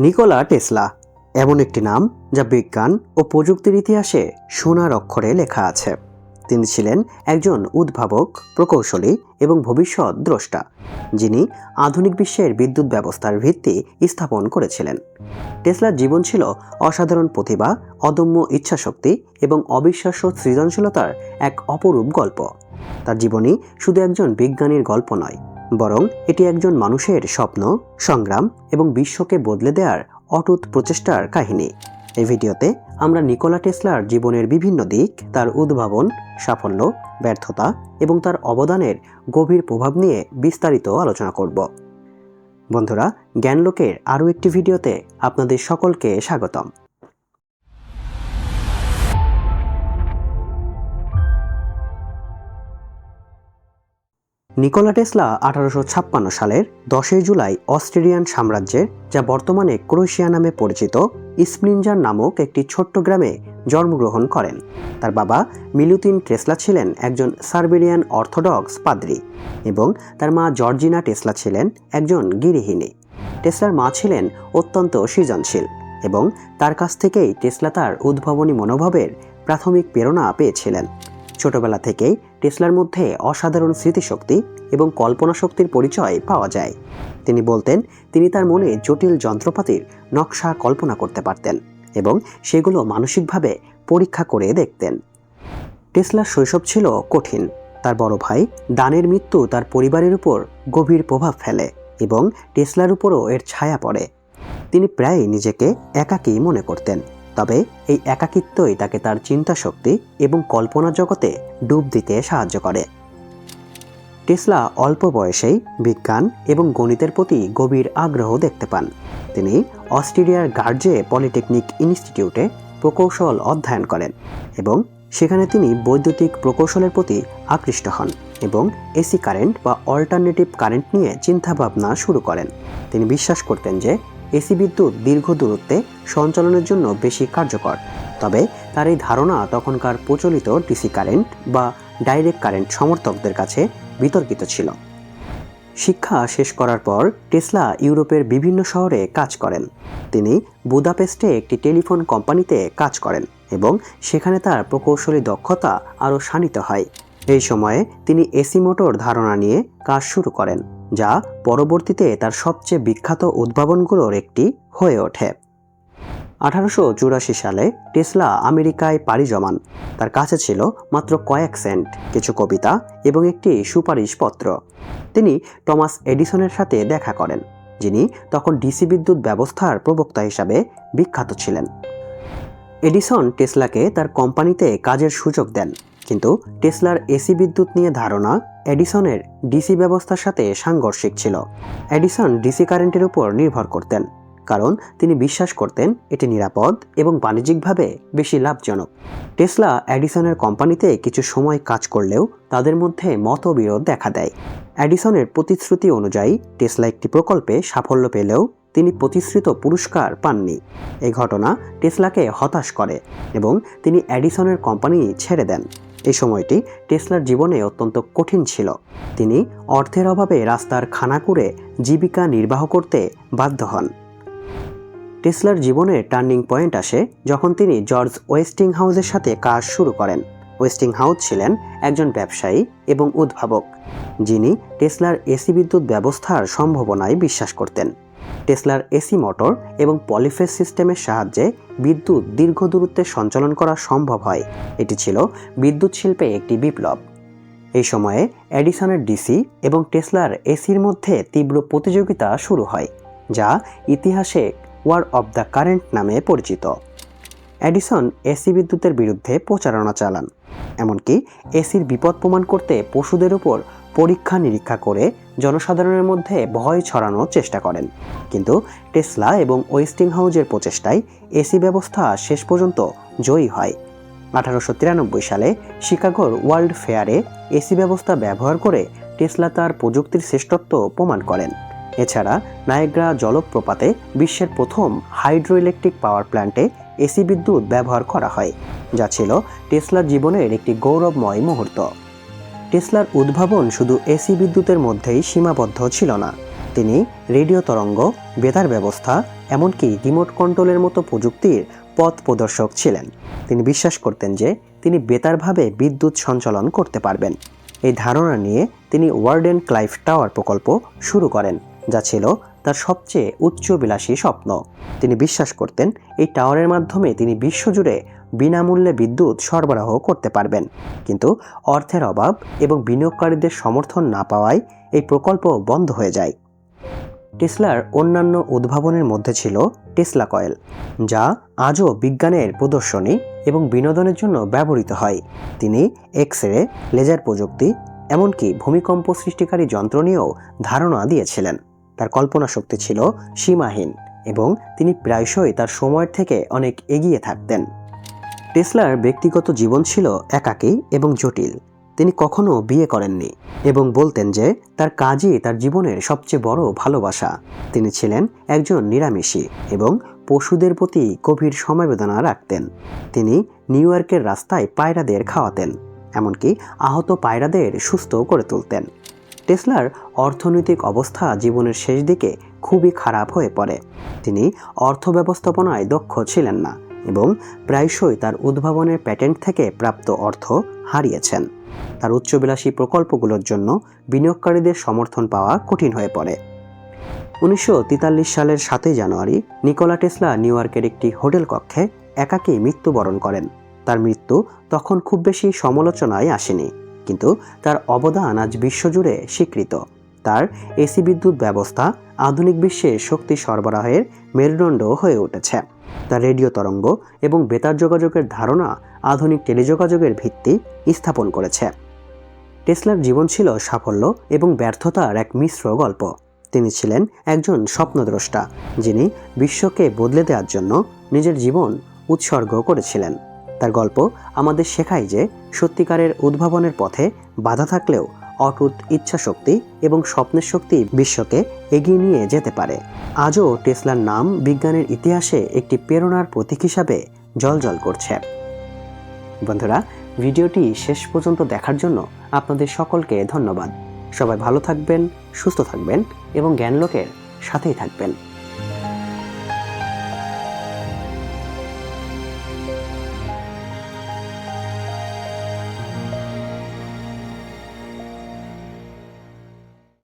Nikola Tesla, এমন একটি নাম যা বিজ্ঞান ও প্রযুক্তির ইতিহাসে সোনার অক্ষরে লেখা আছে। তিনি ছিলেন একজন উদ্ভাবক, প্রকৌশলী এবং ভবিষ্যৎ দ্রষ্টা, যিনি আধুনিক বিশ্বের বিদ্যুৎ ব্যবস্থার ভিত্তি স্থাপন করেছিলেন। টেসলার জীবন ছিল অসাধারণ প্রতিভা, অদম্য ইচ্ছাশক্তি এবং অবিশ্বাস্য সৃজনশীলতার এক অপরূপ গল্প। তার জীবনী শুধু একজন বিজ্ঞানীর গল্প নয় বরং এটি একজন মানুষের স্বপ্ন, সংগ্রাম এবং বিশ্বকে বদলে দেওয়ার অটুট প্রচেষ্টার কাহিনী। এই ভিডিওতে আমরা নিকোলা টেসলার জীবনের বিভিন্ন দিক, তার উদ্ভাবন, সাফল্য, ব্যর্থতা এবং তার অবদানের গভীর প্রভাব নিয়ে বিস্তারিত আলোচনা করব। বন্ধুরা, জ্ঞানলোকের আরও একটি ভিডিওতে আপনাদের সকলকে স্বাগতম। নিকোলা টেসলা আঠারোশো ছাপ্পান্ন সালের দশই জুলাই অস্ট্রেলিয়ান সাম্রাজ্যের, যা বর্তমানে ক্রোয়েশিয়া নামে পরিচিত স্প্লিনজার নামক একটি ছোট্ট গ্রামে জন্মগ্রহণ করেন। তার বাবা মিলুতিন টেসলা ছিলেন একজন সার্বেরিয়ান অর্থোডক্স পাদ্রী এবং তার মা জর্জিনা টেসলা ছিলেন একজন গৃহিণী। টেসলার মা ছিলেন অত্যন্ত সৃজনশীল এবং তার কাছ থেকেই টেসলা তার উদ্ভাবনী মনোভাবের প্রাথমিক প্রেরণা পেয়েছিলেন। ছোটবেলা থেকেই টেসলার মধ্যে অসাধারণ স্মৃতিশক্তি এবং কল্পনা শক্তির পরিচয় পাওয়া যায়। তিনি বলতেন, তিনি তার মনে জটিল যন্ত্রপাতির নকশা কল্পনা করতে পারতেন এবং সেগুলো মানসিকভাবে পরীক্ষা করে দেখতেন। টেসলার শৈশব ছিল কঠিন। তার বড় ভাই দানের মৃত্যু তার পরিবারের উপর গভীর প্রভাব ফেলে এবং টেসলার উপরও এর ছায়া পড়ে। তিনি প্রায়ই নিজেকে একাকী মনে করতেন। তবে এই একাকিত্বই তাকে তার চিন্তা শক্তি এবং কল্পনা জগতে ডুব দিতে সাহায্য করে। টেসলা অল্প বয়সেই বিজ্ঞান এবং গণিতের প্রতি গভীর আগ্রহ দেখতে পান। তিনি অস্ট্রেলিয়ার গার্জে পলিটেকনিক ইনস্টিটিউটে প্রকৌশল অধ্যয়ন করেন এবং সেখানে তিনি বৈদ্যুতিক প্রকৌশলের প্রতি আকৃষ্ট হন এবং এসি কারেন্ট বা অল্টারনেটিভ কারেন্ট নিয়ে চিন্তাভাবনা শুরু করেন। তিনি বিশ্বাস করতেন যে এসি বিদ্যুৎ দীর্ঘ দূরত্বে সঞ্চালনের জন্য বেশি কার্যকর। তবে তার এই ধারণা তখনকার প্রচলিত ডিসি কারেন্ট বা ডাইরেক্ট কারেন্ট সমর্থকদের কাছে বিতর্কিত ছিল। শিক্ষা শেষ করার পর টেসলা ইউরোপের বিভিন্ন শহরে কাজ করেন। তিনি বুদাপেস্টে একটি টেলিফোন কোম্পানিতে কাজ করেন এবং সেখানে তার প্রকৌশলী দক্ষতা আরও শানিত হয়। এই সময়ে তিনি এসি মোটর ধারণা নিয়ে কাজ শুরু করেন। যা পরবর্তীতে তার সবচেয়ে বিখ্যাত উদ্ভাবনগুলোর একটি হয়ে ওঠে। আঠারোশো চুরাশি সালে টেসলা আমেরিকায় পাড়ি জমান। তার কাছে ছিল মাত্র কয়েক সেন্ট, কিছু কবিতা এবং একটি সুপারিশপত্র তিনি টমাস এডিসনের সাথে দেখা করেন, যিনি তখন ডিসি বিদ্যুৎ ব্যবস্থার প্রবক্তা হিসাবে বিখ্যাত ছিলেন। এডিসন টেসলাকে তার কোম্পানিতে কাজের সুযোগ দেন। কিন্তু টেসলার এসি বিদ্যুৎ নিয়ে ধারণা এডিসনের ডিসি ব্যবস্থার সাথে সাংঘর্ষিক ছিল। এডিসন ডিসি কারেন্টের উপর নির্ভর করতেন, কারণ তিনি বিশ্বাস করতেন এটি নিরাপদ এবং বাণিজ্যিকভাবে বেশি লাভজনক। টেসলা অ্যাডিসনের কোম্পানিতে কিছু সময় কাজ করলেও তাদের মধ্যে মতবিরোধ দেখা দেয়। অ্যাডিসনের প্রতিশ্রুতি অনুযায়ী টেসলা একটি প্রকল্পে সাফল্য পেলেও তিনি প্রতিশ্রুত পুরস্কার পাননি। এই ঘটনা টেসলাকে হতাশ করে এবং তিনি অ্যাডিসনের কোম্পানি ছেড়ে দেন। এই সময়টি টেসলার জীবনে অত্যন্ত কঠিন ছিল। তিনি অর্থের অভাবে রাস্তার খানা করে জীবিকা নির্বাহ করতে বাধ্য হন। টেসলার জীবনে টার্নিং পয়েন্ট আসে যখন তিনি জর্জ ওয়েস্টিং হাউসের সাথে কাজ শুরু করেন। ওয়েস্টিং হাউস ছিলেন একজন ব্যবসায়ী এবং উদ্ভাবক, যিনি টেসলার এসি বিদ্যুৎ ব্যবস্থার সম্ভাবনায় বিশ্বাস করতেন। টেসলার এসি মোটর এবং পলিফেস সিস্টেমের সাহায্যে বিদ্যুৎ দীর্ঘ দূরত্বে সঞ্চালন করা সম্ভব হয়। এটি ছিল বিদ্যুৎ শিল্পে একটি বিপ্লব। এই সময়ে অ্যাডিসনের ডিসি এবং টেসলার এসির মধ্যে তীব্র প্রতিযোগিতা শুরু হয়, যা ইতিহাসে ওয়ার অব দ্য কারেন্ট নামে পরিচিত। এডিসন এসি বিদ্যুতের বিরুদ্ধে প্রচারণা চালান। এমনকি এসির বিপদ প্রমাণ করতে পশুদের উপর পরীক্ষা নিরীক্ষা করে জনসাধারণের মধ্যে ভয় ছড়ানোর চেষ্টা করেন। কিন্তু টেসলা এবং ওয়েস্টিং হাউজের প্রচেষ্টায় এসি ব্যবস্থা শেষ পর্যন্ত জয়ী হয়। আঠারোশো তিরানব্বই সালে শিকাগোর ওয়ার্ল্ড ফেয়ারে এসি ব্যবস্থা ব্যবহার করে টেসলা তার প্রযুক্তির শ্রেষ্ঠত্ব প্রমাণ করেন। এছাড়া নায়গ্রা জলপ্রপাতে বিশ্বের প্রথম হাইড্রো ইলেকট্রিক পাওয়ার প্ল্যান্টে এসি বিদ্যুৎ ব্যবহার করা হয়, যা ছিল টেসলার জীবনের একটি গৌরবময় মুহূর্ত। টেসলার উদ্ভাবন শুধু এসি বিদ্যুতের মধ্যেই সীমাবদ্ধ ছিল না। তিনি রেডিও তরঙ্গ, বেতার ব্যবস্থা, এমনকি রিমোট কন্ট্রোলের মতো প্রযুক্তির পথ প্রদর্শক ছিলেন। তিনি বিশ্বাস করতেন যে তিনি বেতারভাবে বিদ্যুৎ সঞ্চালন করতে পারবেন। এই ধারণা নিয়ে তিনি ওয়ার্ডেন ক্লাইভ টাওয়ার প্রকল্প শুরু করেন, যা ছিল তার সবচেয়ে উচ্চবিলাসী স্বপ্ন। তিনি বিশ্বাস করতেন, এই টাওয়ারের মাধ্যমে তিনি বিশ্বজুড়ে বিনামূল্যে বিদ্যুৎ সরবরাহ করতে পারবেন। কিন্তু অর্থের অভাব এবং বিনিয়োগকারীদের সমর্থন না পাওয়ায় এই প্রকল্প বন্ধ হয়ে যায়। টেসলার অন্যান্য উদ্ভাবনের মধ্যে ছিল টেসলা কয়েল, যা আজও বিজ্ঞানের প্রদর্শনী এবং বিনোদনের জন্য ব্যবহৃত হয়। তিনি এক্স রে লেজার প্রযুক্তি, এমনকি ভূমিকম্প সৃষ্টিকারী যন্ত্র নিয়েও ধারণা দিয়েছিলেন। তার কল্পনা শক্তি ছিল সীমাহীন এবং তিনি প্রায়শই তার সময়ের থেকে অনেক এগিয়ে থাকতেন। টেসলার ব্যক্তিগত জীবন ছিল একাকী এবং জটিল। তিনি কখনো বিয়ে করেননি এবং বলতেন যে তার কাজই তার জীবনের সবচেয়ে বড় ভালোবাসা। তিনি ছিলেন একজন নিরামিষী এবং পশুদের প্রতি গভীর সমবেদনা রাখতেন। তিনি নিউ ইয়র্কের রাস্তায় পায়রাদের খাওয়াতেন, এমনকি আহত পায়রাদের সুস্থ করে তুলতেন। টেসলার অর্থনৈতিক অবস্থা জীবনের শেষ দিকে খুবই খারাপ হয়ে পড়ে। তিনি অর্থ ব্যবস্থাপনায় দক্ষ ছিলেন না এবং প্রায়শই তার উদ্ভাবনের প্যাটেন্ট থেকে প্রাপ্ত অর্থ হারিয়েছেন। তার উচ্চবিলাসী প্রকল্পগুলোর জন্য বিনিয়োগকারীদের সমর্থন পাওয়া কঠিন হয়ে পড়ে। উনিশশো তেতাল্লিশ সালের সাতই জানুয়ারি নিকোলা টেসলা নিউ ইয়র্কের একটি হোটেল কক্ষে একাকী মৃত্যুবরণ করেন। তার মৃত্যু তখন খুব বেশি সমালোচনায় আসেনি। কিন্তু তার অবদান আজ বিশ্বজুড়ে স্বীকৃত। তার এসি বিদ্যুৎ ব্যবস্থা আধুনিক বিশ্বে শক্তি সরবরাহের মেরুদণ্ড হয়ে উঠেছে। তার রেডিও তরঙ্গ এবং বেতার যোগাযোগের ধারণা আধুনিক টেলিযোগাযোগের ভিত্তি স্থাপন করেছে। টেসলার জীবন ছিল সাফল্য এবং ব্যর্থতার এক মিশ্র গল্প। তিনি ছিলেন একজন স্বপ্নদ্রষ্টা, যিনি বিশ্বকে বদলে দেওয়ার জন্য নিজের জীবন উৎসর্গ করেছিলেন। তার গল্প আমাদের শেখায় যে সত্যিকারের উদ্ভাবনের পথে বাধা থাকলেও অটুট ইচ্ছাশক্তি এবং স্বপ্নের শক্তি বিশ্বকে এগিয়ে নিয়ে যেতে পারে। আজও টেসলার নাম বিজ্ঞানের ইতিহাসে একটি প্রেরণার প্রতীক হিসাবে জলজল করছে। বন্ধুরা, ভিডিওটি শেষ পর্যন্ত দেখার জন্য আপনাদের সকলকে ধন্যবাদ। সবাই ভালো থাকবেন, সুস্থ থাকবেন এবং জ্ঞানলোকের সাথেই থাকবেন।